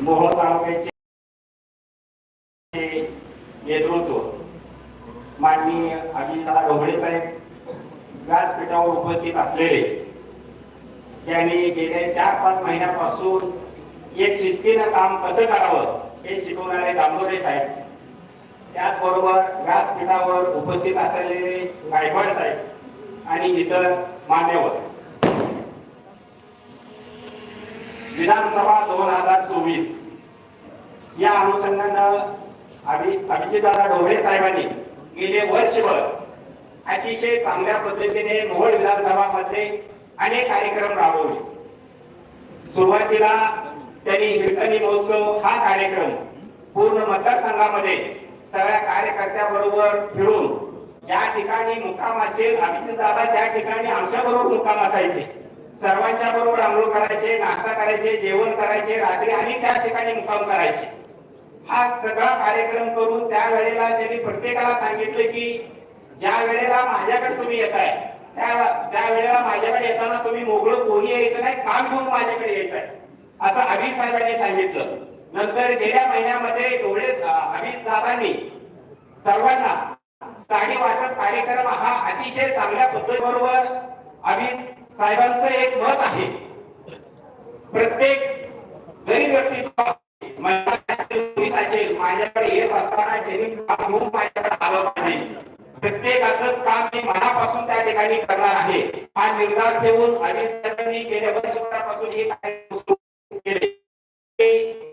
मोहोळ तालुक्याचे नेतृत्व माननीय अजितदादा ढोबळे साहेब व्यासपीठावर उपस्थित असलेले त्यांनी गेल्या चार पाच महिन्यापासून एक शिस्तीनं काम कसं करावं हे शिकवणारे दामोरे साहेब त्याचबरोबर व्यासपीठावर उपस्थित असलेले गायकवाड साहेब आणि इतर मान्यवर विधानसभा दोन हजार चोवीस. या अनुषंगानं अभि अभिजितदादा ढोबळे साहेबांनी गेले वर्षभर अतिशय चांगल्या पद्धतीने मोहोळ विधानसभामध्ये अनेक कार्यक्रम राबवले. सुरुवातीला त्यांनी हिरकणी महोत्सव हा कार्यक्रम पूर्ण मतदारसंघामध्ये सगळ्या कार्यकर्त्याबरोबर फिरून ज्या ठिकाणी मुक्काम असेल अभिजितदादा त्या ठिकाणी आमच्या बरोबर मुक्काम असायचे. सर्वांच्या बरोबर आंघोळ करायचे नाश्ता करायचे जेवण करायचे रात्री आणि त्या ठिकाणी मुक्काम करायचे. हा सगळा कार्यक्रम करून त्या वेळेला त्यांनी प्रत्येकाला सांगितलं की ज्या वेळेला माझ्याकडे तुम्ही येताय त्या त्या वेळेला माझ्याकडे येताना तुम्ही मोकळं कोणी यायचं नाही काम घेऊन माझ्याकडे यायचं आहे असं अभिज साहेबांनी सांगितलं. नंतर गेल्या महिन्यामध्ये डोळे अभिज दादांनी सर्वांना साडी वाटप कार्यक्रम हा अतिशय चांगल्या पद्धतीबरोबर अभिज साहेबांचं एक मत आहे. प्रत्येक गरीब व्यक्तीचा असेल, माझ्याकडे येत असताना त्यांनी काम घेऊन माझ्याकडे आलं पाहिजे. प्रत्येकाचं काम मी मनापासून त्या ठिकाणी करणार आहे. हा निर्धार ठेवून अमित साहेबांनी गेल्या वर्षभरापासून हे कार्यक्रम केले.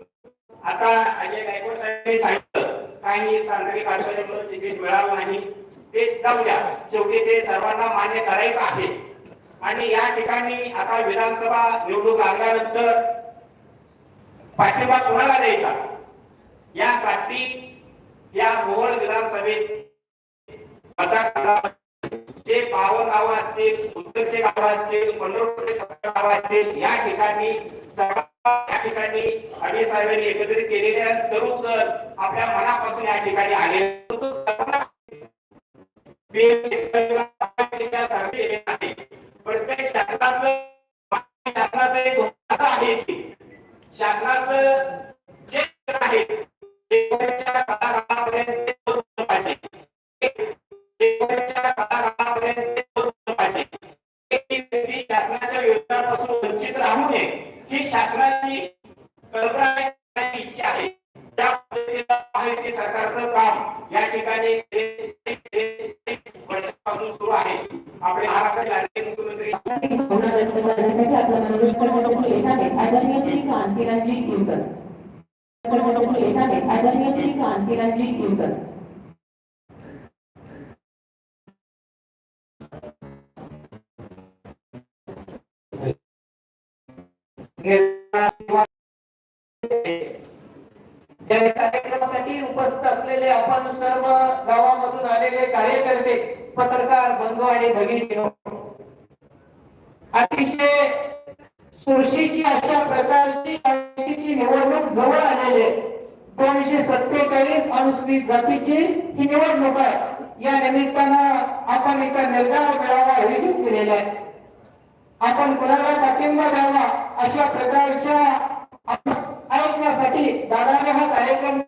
आता अजय गायकवाड साहेबांनी सांगितलं काही तांत्रिक अडचणीमुळे तिकीट मिळालं नाही. ते जाऊ द्या. शेवटी ते सर्वांना मान्य करायचं आहे. आणि या ठिकाणी आता विधानसभा निवडणूक लागल्यानंतर पाठिंबा कोणाला द्यायचा? यासाठी या मोहोळ विधानसभेत मतदारसंघामध्ये जे बावन गावं असतील उत्तरचे गाव असतील पंढरपूरचे गाव असतील या ठिकाणी या ठिकाणी अमित साहेबांनी एकत्रित केलेले आणि सर्व जर आपल्या मनापासून या ठिकाणी आले. तर सर्वांना सर्वे केलेला आहे प्रत्येक शासनाचं शासनाचं एक असं आहे की? शासनाचं जे आहे एक व्यक्ती शासनाच्या योजनांपासून वंचित राहू नये ही शासनाची कल्पना आहे, इच्छा आहे. त्या पद्धतीनं सरकारचं काम या ठिकाणी वर्षापासून सुरू आहे. आपले महाराष्ट्र येत आहेत आदरणीय श्री कांतीराजी येत आहेत आदरणीय श्री कांतीराजी कार्यक्रमासाठी उपस्थित असलेले आपण सर्व गावामधून आलेले कार्यकर्ते पत्रकार बंधू आणि भगिनी अतिशय चुरशीची अशा प्रकारची निवडणूक जवळ आलेली आहे. दोनशे सत्तेचाळीस अनुसूचित जातीची ही निवडणूक आहे. या निमित्तानं आपण इथं निर्धार मेळावा आयोजित केलेला आहे. आपण कुणाला पाठिंबा द्यावा अशा प्रकारच्या ऐकण्यासाठी दादाने हा कार्यक्रम